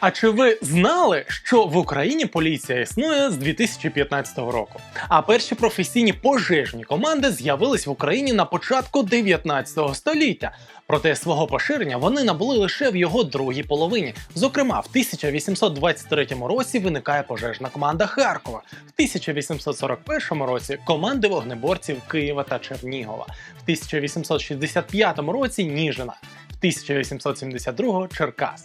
А чи ви знали, що в Україні поліція існує з 2015 року? А перші професійні пожежні команди з'явились в Україні на початку 19 століття. Проте свого поширення вони набули лише в його другій половині. Зокрема, в 1823 році виникає пожежна команда Харкова, в 1841 році команди вогнеборців Києва та Чернігова, в 1865 році Ніжина, в 1872 Черкас.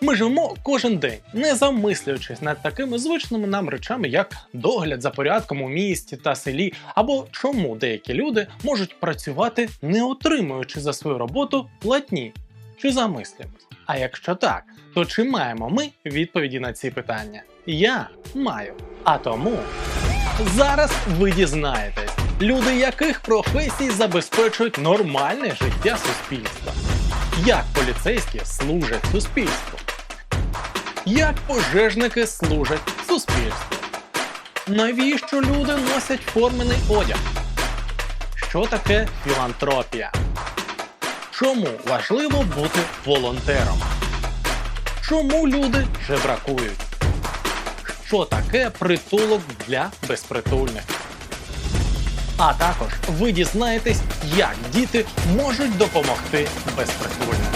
Ми живемо кожен день, не замислюючись над такими звичними нам речами, як догляд за порядком у місті та селі, або чому деякі люди можуть працювати, не отримуючи за свою роботу платні. Чи замислюємось? А якщо так, то чи маємо ми відповіді на ці питання? Я маю. А тому зараз ви дізнаєтесь, люди яких професій забезпечують нормальне життя суспільства. Як поліцейські служать суспільству? Як пожежники служать суспільству? Навіщо люди носять формений одяг? Що таке філантропія? Чому важливо бути волонтером? Чому люди жебракують? Що таке притулок для безпритульних? А також ви дізнаєтесь, як діти можуть допомогти безпритульним.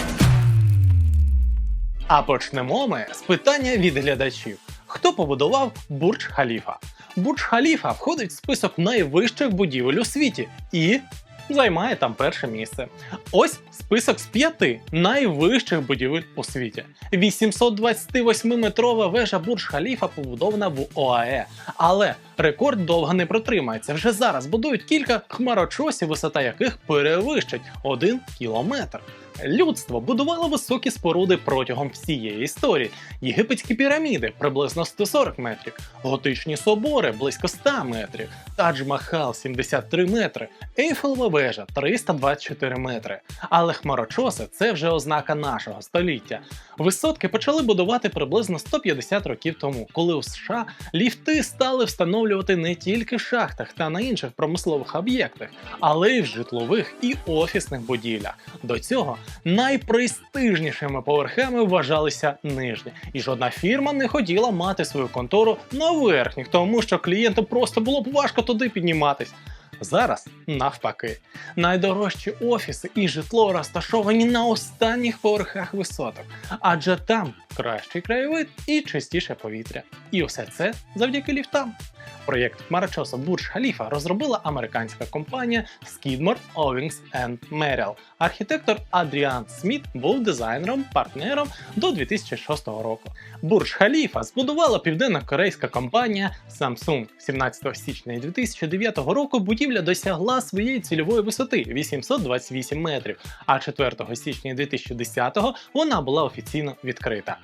А почнемо ми з питання від глядачів: хто побудував Бурдж Халіфа? Бурдж Халіфа входить в список найвищих будівель у світі і займає там перше місце. Ось список з п'яти найвищих будівель у світі. 828-метрова вежа Бурж Халіфа побудована в ОАЕ, але рекорд довго не протримається. Вже зараз будують кілька хмарочосів, висота яких перевищить 1 кілометр. Людство будувало високі споруди протягом всієї історії. Єгипетські піраміди приблизно 140 метрів, готичні собори близько 100 метрів, Тадж-Махал 73 метри, Ейфелева вежа 324 метри. Але хмарочоси це вже ознака нашого століття. Висотки почали будувати приблизно 150 років тому, коли у США ліфти стали встановлювати не тільки в шахтах та на інших промислових об'єктах, але й в житлових і офісних будівлях. До цього найпрестижнішими поверхами вважалися нижні, і жодна фірма не хотіла мати свою контору на верхніх, тому що клієнту просто було б важко туди підніматись. Зараз навпаки, найдорожчі офіси і житло розташовані на останніх поверхах висоток, адже там кращий краєвид і чистіше повітря. І все це завдяки ліфтам. Проєкт хмарочоса Бурдж Халіфа розробила американська компанія Skidmore, Owings Merrill. Архітектор Адріан Сміт був дизайнером, партнером до 2006 року. Бурдж Халіфа збудувала південно-корейська компанія Samsung 17 січня 2009 року. Будівля досягла своєї цільової висоти 828 метрів, а 4 січня 2010 вона була офіційно відкрита.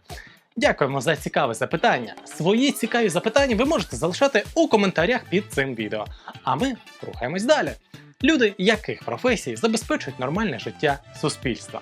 Дякуємо за цікаве запитання. Свої цікаві запитання ви можете залишати у коментарях під цим відео. А ми рухаємось далі. Люди яких професій забезпечують нормальне життя суспільства?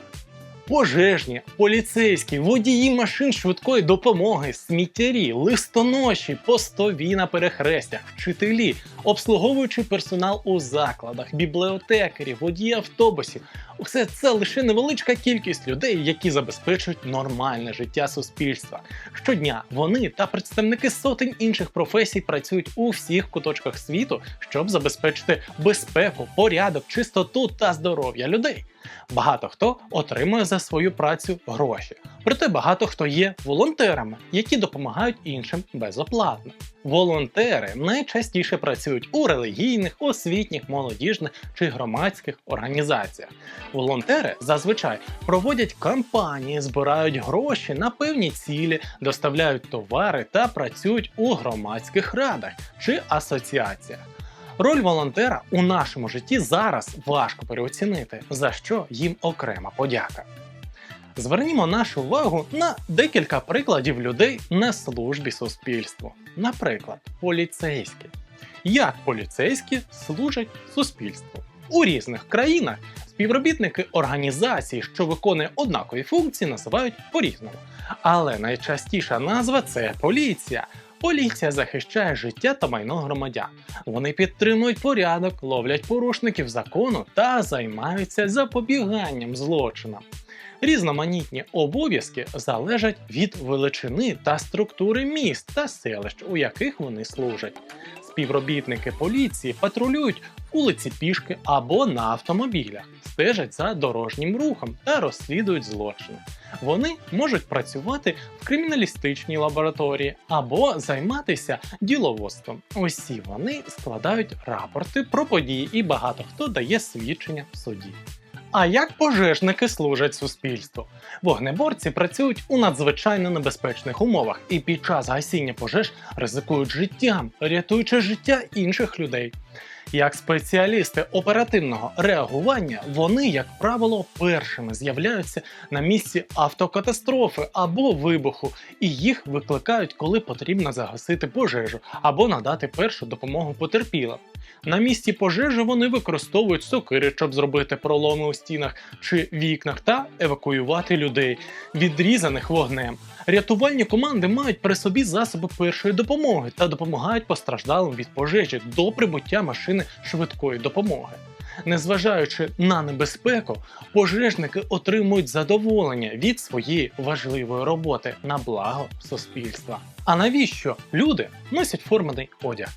Пожежні, поліцейські, водії машин швидкої допомоги, сміттярі, листоноші, постові на перехрестях, вчителі, обслуговуючий персонал у закладах, бібліотекарі, водії автобусів. Усе це лише невеличка кількість людей, які забезпечують нормальне життя суспільства. Щодня вони та представники сотень інших професій працюють у всіх куточках світу, щоб забезпечити безпеку, порядок, чистоту та здоров'я людей. Багато хто отримує за свою працю гроші, проте багато хто є волонтерами, які допомагають іншим безоплатно. Волонтери найчастіше працюють у релігійних, освітніх, молодіжних чи громадських організаціях. Волонтери зазвичай проводять кампанії, збирають гроші на певні цілі, доставляють товари та працюють у громадських радах чи асоціаціях. Роль волонтера у нашому житті зараз важко переоцінити, за що їм окрема подяка. Звернімо нашу увагу на декілька прикладів людей на службі суспільству. Наприклад, поліцейські. Як поліцейські служать суспільству? У різних країнах співробітники організації, що виконує однакові функції, називають по-різному. Але найчастіша назва це поліція. Поліція захищає життя та майно громадян. Вони підтримують порядок, ловлять порушників закону та займаються запобіганням злочинам. Різноманітні обов'язки залежать від величини та структури міст та селищ, у яких вони служать. Співробітники поліції патрулюють вулиці пішки або на автомобілях, стежать за дорожнім рухом та розслідують злочини. Вони можуть працювати в криміналістичній лабораторії або займатися діловодством. Усі вони складають рапорти про події, і багато хто дає свідчення в суді. А як пожежники служать суспільству? Вогнеборці працюють у надзвичайно небезпечних умовах і під час гасіння пожеж ризикують життям, рятуючи життя інших людей. Як спеціалісти оперативного реагування, вони, як правило, першими з'являються на місці автокатастрофи або вибуху, і їх викликають, коли потрібно загасити пожежу або надати першу допомогу потерпілим. На місці пожежі вони використовують сокири, щоб зробити проломи у стінах чи вікнах та евакуювати людей, відрізаних вогнем. Рятувальні команди мають при собі засоби першої допомоги та допомагають постраждалим від пожежі до прибуття машини швидкої допомоги. Незважаючи на небезпеку, пожежники отримують задоволення від своєї важливої роботи на благо суспільства. А навіщо люди носять формений одяг?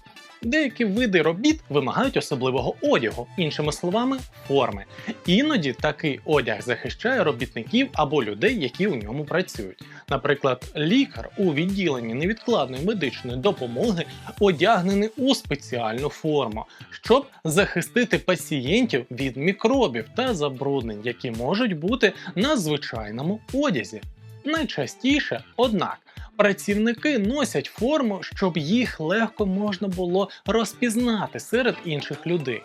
Деякі види робіт вимагають особливого одягу, іншими словами, форми. Іноді такий одяг захищає робітників або людей, які у ньому працюють. Наприклад, лікар у відділенні невідкладної медичної допомоги одягнений у спеціальну форму, щоб захистити пацієнтів від мікробів та забруднень, які можуть бути на звичайному одязі. Найчастіше, однак, працівники носять форму, щоб їх легко можна було розпізнати серед інших людей.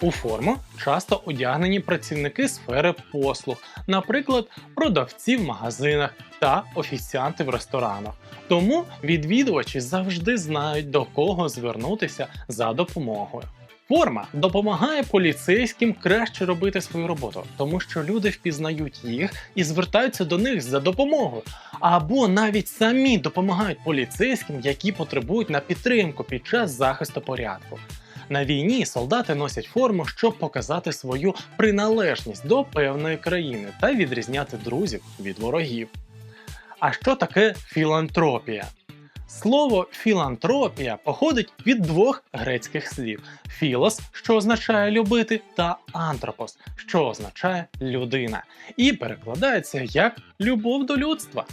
У форму часто одягнені працівники сфери послуг, наприклад, продавці в магазинах та офіціанти в ресторанах. Тому відвідувачі завжди знають до кого звернутися за допомогою. Форма допомагає поліцейським краще робити свою роботу, тому що люди впізнають їх і звертаються до них за допомогою, або навіть самі допомагають поліцейським, які потребують на підтримку під час захисту порядку. На війні солдати носять форму, щоб показати свою приналежність до певної країни та відрізняти друзів від ворогів. А що таке філантропія? Слово філантропія походить від двох грецьких слів: філос, що означає любити, та антропос, що означає людина, і перекладається як любов до людства.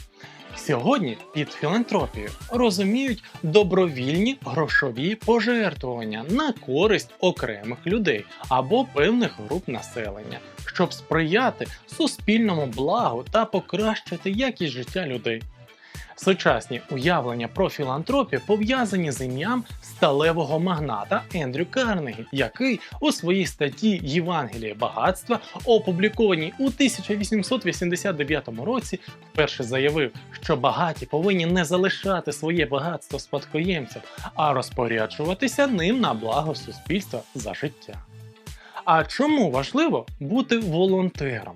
Сьогодні під філантропією розуміють добровільні грошові пожертвування на користь окремих людей або певних груп населення, щоб сприяти суспільному благу та покращити якість життя людей. Сучасні уявлення про філантропію пов'язані з ім'ям сталевого магната Ендрю Карнегі, який у своїй статті Євангеліє багатства, опублікованій у 1889 році, вперше заявив, що багаті повинні не залишати своє багатство спадкоємцям, а розпоряджуватися ним на благо суспільства за життя. А чому важливо бути волонтером?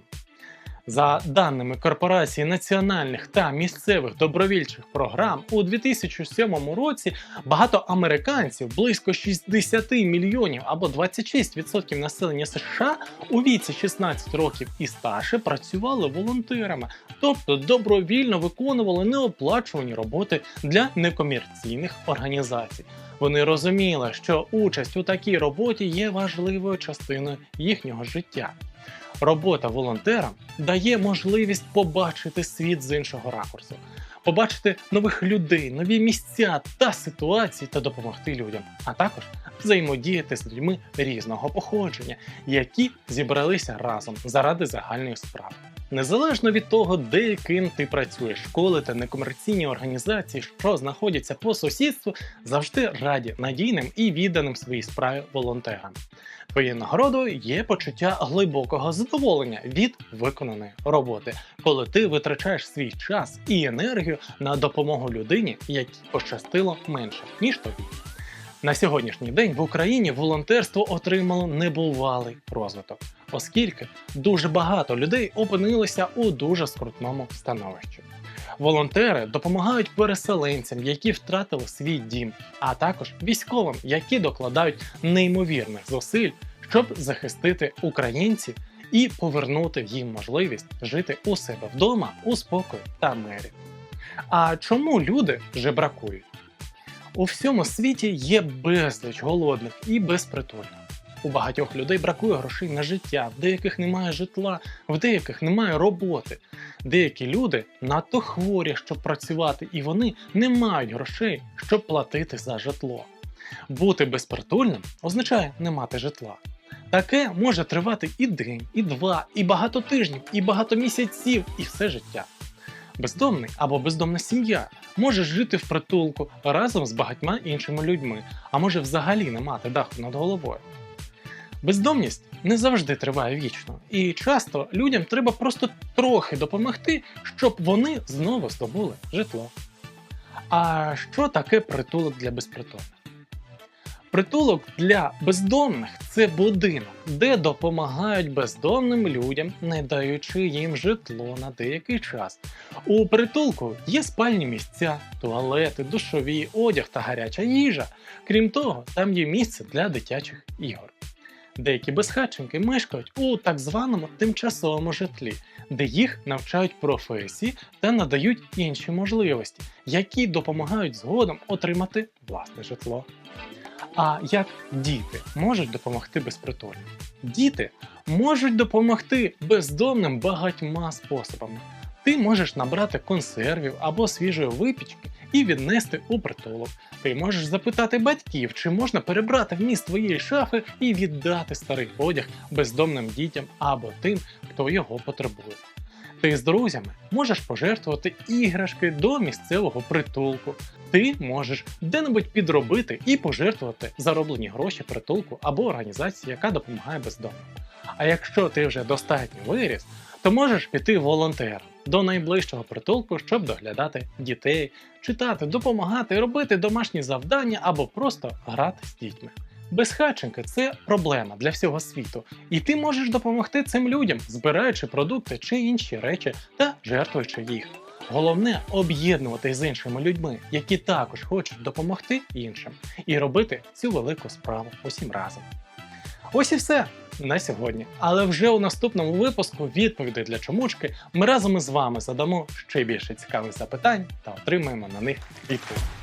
За даними Корпорації національних та місцевих добровільчих програм, у 2007 році багато американців, близько 60 мільйонів або 26% населення США у віці 16 років і старше працювали волонтерами, тобто добровільно виконували неоплачувані роботи для некомерційних організацій. Вони розуміли, що участь у такій роботі є важливою частиною їхнього життя. Робота волонтером дає можливість побачити світ з іншого ракурсу, побачити нових людей, нові місця та ситуації та допомогти людям, а також взаємодіяти з людьми різного походження, які зібралися разом заради загальної справи. Незалежно від того, де і ким ти працюєш, школи та некомерційні організації, що знаходяться по сусідству, завжди раді надійним і відданим своїй справі волонтерам. Твоєю нагородою є почуття глибокого задоволення від виконаної роботи, коли ти витрачаєш свій час і енергію на допомогу людині, якій пощастило менше ніж тобі. На сьогоднішній день в Україні волонтерство отримало небувалий розвиток, оскільки дуже багато людей опинилися у дуже скрутному становищі. Волонтери допомагають переселенцям, які втратили свій дім, а також військовим, які докладають неймовірних зусиль, щоб захистити українців і повернути їм можливість жити у себе вдома у спокої та мирі. А чому люди жебракують? У всьому світі є безліч голодних і безпритульних. У багатьох людей бракує грошей на життя, в деяких немає житла, в деяких немає роботи. Деякі люди надто хворі, щоб працювати, і вони не мають грошей, щоб платити за житло. Бути безпритульним означає не мати житла. Таке може тривати і день, і два, і багато тижнів, і багато місяців, і все життя. Бездомний або бездомна сім'я може жити в притулку разом з багатьма іншими людьми, а може взагалі не мати даху над головою. Бездомність не завжди триває вічно, і часто людям треба просто трохи допомогти, щоб вони знову здобули житло. А що таке притулок для безпритульних? Притулок для бездомних це будинок, де допомагають бездомним людям, не даючи їм житло на деякий час. У притулку є спальні місця, туалети, душові, одяг та гаряча їжа. Крім того, там є місце для дитячих ігор. Деякі безхатченки мешкають у так званому тимчасовому житлі, де їх навчають професії та надають інші можливості, які допомагають згодом отримати власне житло. А як діти можуть допомогти безпритульним? Діти можуть допомогти бездомним багатьма способами. Ти можеш набрати консервів або свіжої випічки і віднести у притулок. Ти можеш запитати батьків, чи можна перебрати вміст твоєї шафи і віддати старий одяг бездомним дітям або тим, хто його потребує. Ти з друзями можеш пожертвувати іграшки до місцевого притулку. Ти можеш де-небудь підробити і пожертвувати зароблені гроші притулку або організації, яка допомагає бездомним. А якщо ти вже достатньо виріс, то можеш піти волонтером до найближчого притулку, щоб доглядати дітей, читати, допомагати, робити домашні завдання або просто грати з дітьми. Безхатченки це проблема для всього світу, і ти можеш допомогти цим людям, збираючи продукти чи інші речі та жертвуючи їх. Головне об'єднуватись з іншими людьми, які також хочуть допомогти іншим, і робити цю велику справу усім разом. Ось і все на сьогодні. Але вже у наступному випуску відповідей для чомучки ми разом із вами задамо ще більше цікавих запитань та отримаємо на них відповідь.